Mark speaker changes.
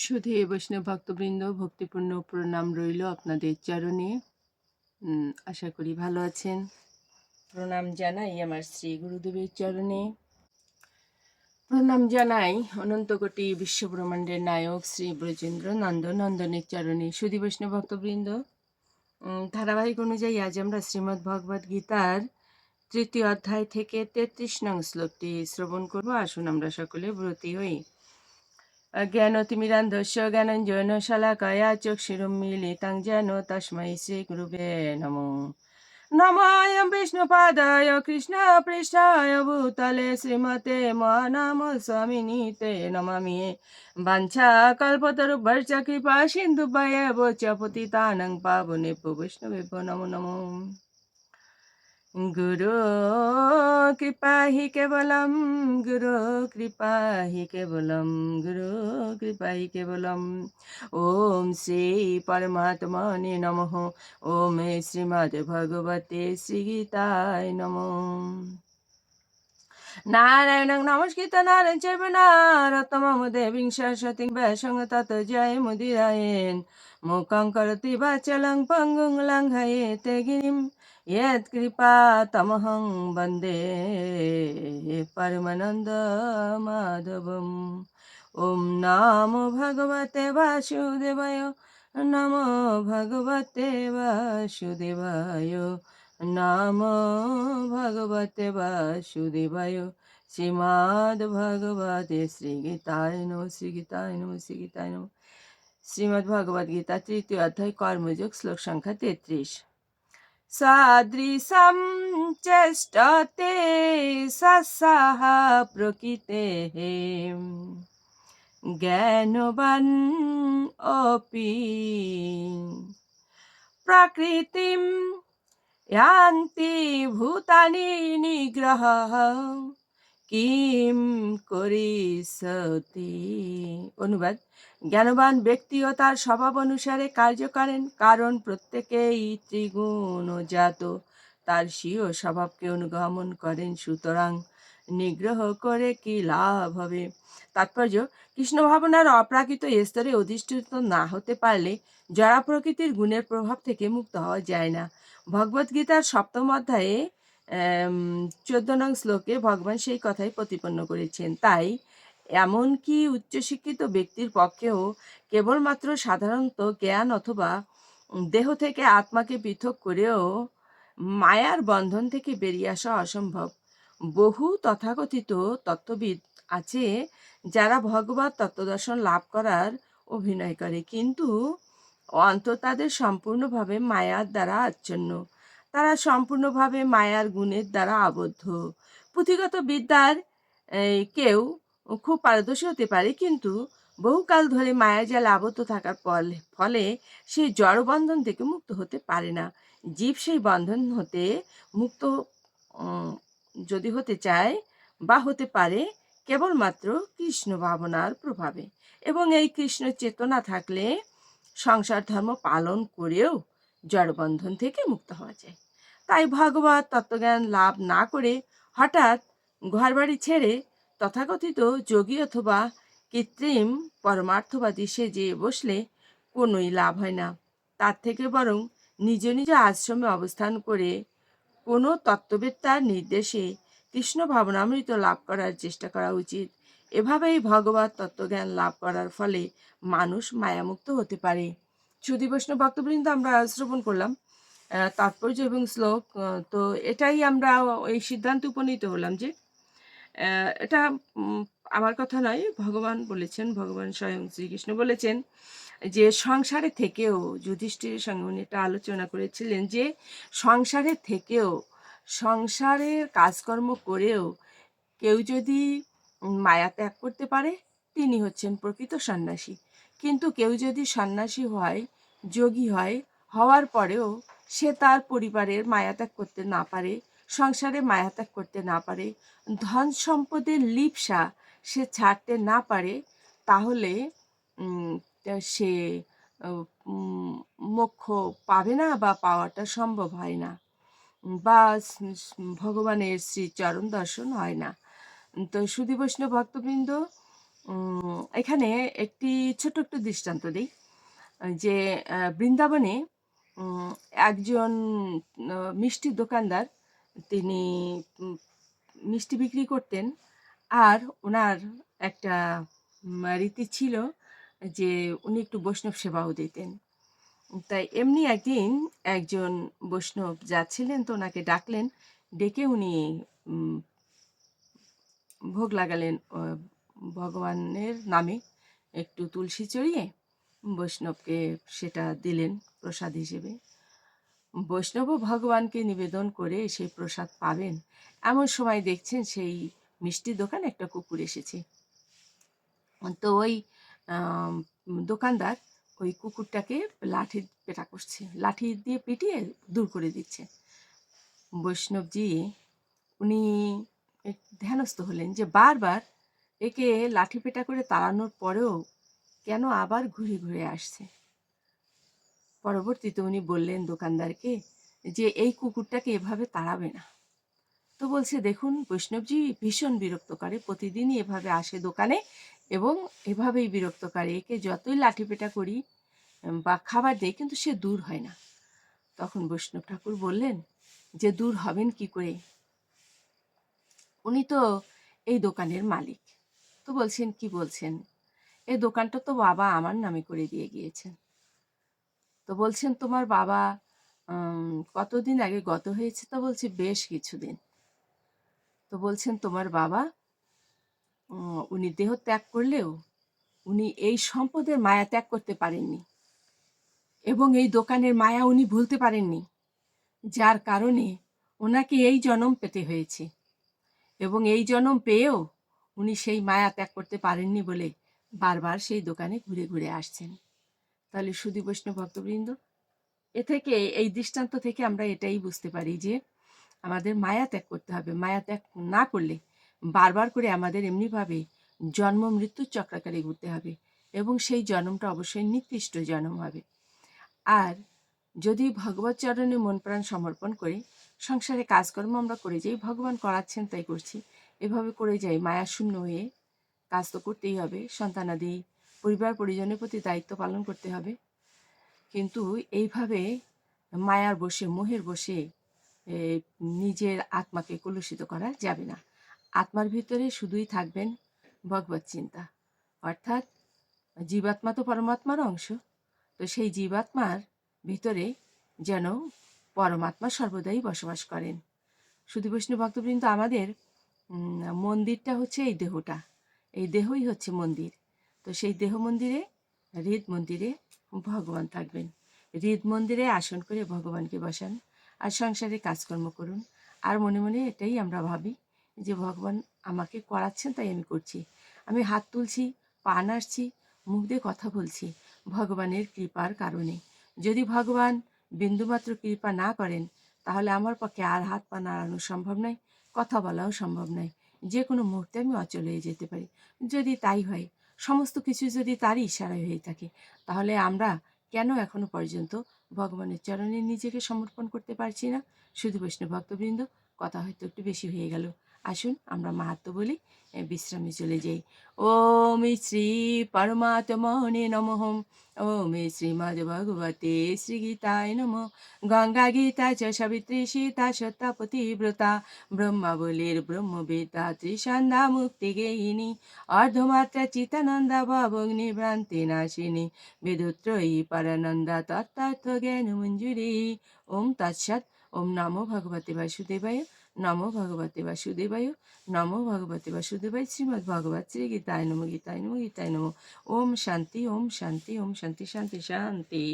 Speaker 1: সুধী বৈষ্ণব ভক্তবৃন্দ, ভক্তিপূর্ণ প্রণাম রইল আপনাদের চরণে। আশা করি ভালো আছেন। প্রণাম জানাই আমার শ্রী গুরুদেবের চরণে। প্রণাম জানাই অনন্তকোটি বিশ্বব্রহ্মাণ্ডের নায়ক শ্রী ব্রজেন্দ্র নন্দ নন্দনের চরণে। সুধী বৈষ্ণব ভক্তবৃন্দ ধারাবাহিক অনুযায়ী আজ আমরা শ্রীমদ্ ভগবদ গীতার তৃতীয় অধ্যায় থেকে তেত্রিশ নং শ্লোকটি শ্রবণ করব। আসুন আমরা সকলে ব্রতী হই। জ্ঞানতিমিরান্ধস্য জ্ঞানঞ্জন শালাকায়া চক্ষুরুন্মীলিতাং যেন তস্मै শ্রীগুরুবে নমো নমায় বিষ্ণুপাদায় কৃষ্ণ পৃষ্ঠায় ভূতলে শ্রীমতে মহানাম স্বামিনীতে নমামি বাঞ্ছা কল্পতরুভ্যর্চ কৃপা সিন্ধু চ পতিতানং পাবনে বৈষ্ণবে নমো নমো গুরু কৃপাহি কেবলম গুরু কৃপাহি কেবলম গুরু কৃপাহি কেবলম ওম শ্রী পরমাত্মনে নম ওম শ্রীমদ্ ভগবতে শ্রী গীতায় নম নারায়ণ নমস্কৃত নারায়ণ চৈব নারতম দেবী সরস্বতী ব্যাসং তত জয় মুদিরায়ণ মুখং করতি বাচলং পঙ্গুং লঙ্ঘয়ে তে গিরিম यत्कृपातमहं वन्दे परमानन्दमाधवम् ॐ नमो भगवते वासुदेवाय नमो भगवते वासुदेवाय नमो भगवते वासुदेवाय श्रीमद्भगवते श्रीगीताय नमो श्रीगीताय नमो श्रीगीताय नमो श्रीमद्भगवद्गीता तृतीय अध्याय कर्मयोग श्लोक संख्या तेत्रीस সাদৃশম চেষ্টতে সসাহ প্রকৃতে জ্ঞানবান অপি প্রকৃতিম ইয়ান্তি ভূতানি নিগ্রহ কিম করিসতি অনুবাদ জ্ঞানবান ব্যক্তিও তার স্বভাব অনুসারে কার্য করেন, কারণ প্রত্যেকেই ত্রিগুণজাত তার স্বীয় স্বভাবকে অনুগমন করেন, সুতরাং নিগ্রহ করে কি লাভ হবে? তাৎপর্য, কৃষ্ণ ভাবনার অপ্রাকৃত স্তরে অধিষ্ঠিত না হতে পারলে জড়া প্রকৃতির গুণের প্রভাব থেকে মুক্ত হওয়া যায় না। ভগবদ্গীতার সপ্তম অধ্যায়ে চোদ্দ নং শ্লোকে ভগবান সেই কথাই প্রতিপন্ন করেছেন। তাই এমনকি উচ্চশিক্ষিত ব্যক্তির পক্ষেও কেবলমাত্র সাধারণত জ্ঞান অথবা দেহ থেকে আত্মাকে পৃথক করেও মায়ার বন্ধন থেকে বেরিয়ে আসা অসম্ভব। বহু তথাকথিত তত্ত্ববিদ আছে যারা ভগবত তত্ত্বদর্শন লাভ করার অভিনয় করে, কিন্তু অন্তর তাদের সম্পূর্ণভাবে মায়ার দ্বারা আচ্ছন্ন। তারা সম্পূর্ণভাবে মায়ার গুণের দ্বারা আবদ্ধ। পুঁথিগত বিদ্যার কেউ খুব পারদর্শী হতে পারে, কিন্তু বহুকাল ধরে মায়াজালে আবদ্ধ থাকার ফলে ফলে সে জড়বন্ধন থেকে মুক্ত হতে পারে না। জীব সেই বন্ধন হতে মুক্ত যদি হতে চায় বা হতে পারে, কেবলমাত্র কৃষ্ণ ভাবনার প্রভাবে। এবং এই কৃষ্ণ চেতনা থাকলে সংসার ধর্ম পালন করেও জড়বন্ধন থেকে মুক্ত হওয়া যায়। তাই ভগবত তত্ত্বজ্ঞান লাভ না করে হঠাৎ ঘরবাড়ি ছেড়ে তথাকথিত যোগী অথবা কৃত্রিম পরমার্থবাদী সেজে বসলে কোনোই লাভ হয় না। তার থেকে বরং নিজ নিজ আশ্রমে অবস্থান করে কোনো তত্ত্ববেত্তার নির্দেশে কৃষ্ণ ভাবনামৃত লাভ করার চেষ্টা করা উচিত। এভাবেই ভগবত তত্ত্বজ্ঞান লাভ করার ফলে মানুষ মায়ামুক্ত হতে পারে। সুধী বৈষ্ণব ভক্তবৃন্দ, আমরা শ্রবণ করলাম। তাৎপর্য এবং শ্লোক তো এটাই আমরা এই সিদ্ধান্ত উপনীত হলাম যে এটা আমার কথা নয়, ভগবান বলেছেন, ভগবান স্বয়ং শ্রীকৃষ্ণ বলেছেন যে সংসারে থেকেও যুধিষ্ঠিরের সঙ্গে উনি এটা আলোচনা করেছিলেন যে সংসারে থেকেও, সংসারের কাজকর্ম করেও কেউ যদি মায়া ত্যাগ করতে পারে, তিনি হচ্ছেন প্রকৃত সন্ন্যাসী। কিন্তু কেউ যদি সন্ন্যাসী হয়, যোগী হয়, হওয়ার পরেও সে তার পরিবারের মায়া ত্যাগ করতে না পারে সংসারে মায়াত্যাগ করতে না পারে ধন সম্পদের লিপসা সে ছাড়তে না পারে তাহলে সে মোক্ষ পাবে না বা পাওয়াটা সম্ভব হয় না বা ভগবানের শ্রী চরণ দর্শন হয় না। তো সুধী বৈষ্ণব ভক্তবৃন্দ এখানে একটি ছোট্ট একটু দৃষ্টান্ত দিই যে বৃন্দাবনে একজন আহ, মিষ্টির দোকানদার তিনি মিষ্টি বিক্রি করতেন। আর ওনার একটা রীতি ছিল যে উনি একটু বৈষ্ণব সেবাও দিতেন। তাই এমনি একদিন একজন বৈষ্ণব যাচ্ছিলেন তো ওনাকে ডাকলেন, ডেকে উনি ভোগ লাগালেন ভগবানের নামে একটু তুলসী চড়িয়ে বৈষ্ণবকে সেটা দিলেন প্রসাদ হিসেবে। বৈষ্ণবও ভগবানকে নিবেদন করে সেই প্রসাদ পাবেন। এমন সময় দেখছেন সেই মিষ্টির দোকানে একটা কুকুর এসেছে। তো ওই দোকানদার ওই কুকুরটাকে লাঠি পেটা করছে। লাঠি দিয়ে পিটিয়ে দূর করে দিচ্ছে। বৈষ্ণবজি, উনি ধ্যানস্থ হলেন যে বারবার একে লাঠি পেটা করে তাড়ানোর পরেও কেন আবার ঘুরে ঘুরে আসছে? পরবর্তীতে উনি বললেন দোকানদারকে যে এই কুকুরটাকে এভাবে তাড়াবে না। তো বলছে, দেখুন বৈষ্ণবজি ভীষণ বিরক্ত করে প্রতিদিনই এভাবে আসে দোকানে এবং এভাবেই বিরক্ত করে। একে যতই লাঠি পেটা করি বা খাবার দেয় কিন্তু সে দূর হয় না। তখন বৈষ্ণব ঠাকুর বললেন, যে দূর হবেন কি করে? উনি তো এই দোকানের মালিক। তো বলছেন, কি বলছেন? এই দোকানটা তো বাবা আমার নামে করে দিয়ে গিয়েছেন। তো বলছেন তোমার বাবা কতদিন আগে গত হয়েছে তো বলছে বেশ কিছুদিন। তো বলছেন তোমার বাবা উনি দেহ ত্যাগ করলেও উনি এই সম্পদের মায়া ত্যাগ করতে পারেননি এবং এই দোকানের মায়া উনি ভুলতে পারেননি, যার কারণে ওনাকে এই জনম পেতে হয়েছে এবং এই জনম পেয়েও উনি সেই মায়া ত্যাগ করতে পারেননি বলে বারবার সেই দোকানে ঘুরে ঘুরে আসছেন। তাহলে সুদী বৈষ্ণব ভক্তবৃন্দ, এ থেকে, এই দৃষ্টান্ত থেকে আমরা এটাই বুঝতে পারি যে আমাদের মায়া ত্যাগ করতে হবে। মায়া ত্যাগ না করলে বারবার করে আমাদের এমনিভাবে জন্ম, মৃত্যুর চক্রাকারে ঘুরতে হবে এবং সেই জন্মটা অবশ্যই নিকৃষ্ট জন্ম হবে। আর যদি ভগবত চরণে মন প্রাণ সমর্পণ করে, সংসারে কাজকর্ম আমরা করে যাই ভগবান করাচ্ছেন তাই করছি। এভাবে করে যাই, মায়া শূন্য হয়ে কাজ তো করতেই হবে, সন্তানাদি পরিবার পরিজনের প্রতি দায়িত্ব পালন করতে হবে। কিন্তু এইভাবে মায়ার বসে, মোহের বসে নিজের আত্মাকে কলুষিত করা যাবে না। আত্মার ভিতরে শুধুই থাকবেন ভগবত চিন্তা। অর্থাৎ জীবাত্মা তো পরমাত্মার অংশ। তো সেই জীবাত্মার ভিতরে যেন পরমাত্মা সর্বদাই বসবাস করেন। শুধু বৈষ্ণব ভক্তবৃন্দ, আমাদের মন্দিরটা হচ্ছে এই দেহটা। এই দেহই হচ্ছে মন্দির। তো সেই দেহ মন্দিরে, হৃদ মন্দিরে ভগবান থাকবেন। হৃদ মন্দিরে আসন করে ভগবানকে বসান আর সংসারে কাজকর্ম করুন। আর মনে মনে এটাই আমরা ভাবি যে ভগবান আমাকে করাচ্ছেন তাই আমি করছি। আমি হাত তুলছি, পা নাড়ছি, মুখ দিয়ে কথা বলছি ভগবানের কৃপার কারণে। যদি ভগবান বিন্দুমাত্র কৃপা না করেন, তাহলে আমার পক্ষে আর হাত পা নাড়ানো সম্ভব নয়, কথা বলাও সম্ভব নয়। যে কোনো মুহূর্তে আমি অচল হয়ে যেতে পারি। যদি তাই হয় সমস্ত কিছু যদি তারই ইশারায় হয়ে থাকে, তাহলে আমরা কেন এখনও পর্যন্ত ভগবানের চরণে নিজেকে সমর্পণ করতে পারছি না? শুধু বৈষ্ণব ভক্তবৃন্দ, কথা হয়তো একটু বেশি হয়ে গেল। আসুন আমরা মাহাত্ম বলি বিশ্রামে চলে যাই। ওম শ্রী পরমাত্মনে নমঃ। ওম শ্রীমদ্ ভগবতে শ্রী গীতায় নম। গঙ্গা গীতা চ সাবিত্রী সীতা সত্তা পতিব্রতা ব্রহ্মাবলীর ব্রহ্মবেতা ত্রিসন্ধ্যা মুক্তি গেহিনী। অর্ধমাত্রা চিতানন্দা ভবগ্নি ভ্রান্তি নাশিনী। বেদত্রয়ী পরানন্দা তত্ত্বার্থ জ্ঞান মঞ্জুরি ওম তৎসৎ। ওম নমো ভগবতে বাসুদেবায়। নমো ভগবতে বাসুদেবায় নমো ভগবতে বাসুদেবায় শ্রীমৎ ভগবত শ্রী গীতায় নম গীতায় নম গীতায় নম। ওম শান্তি ওম শান্তি ওম শান্তি শান্তি শান্তি।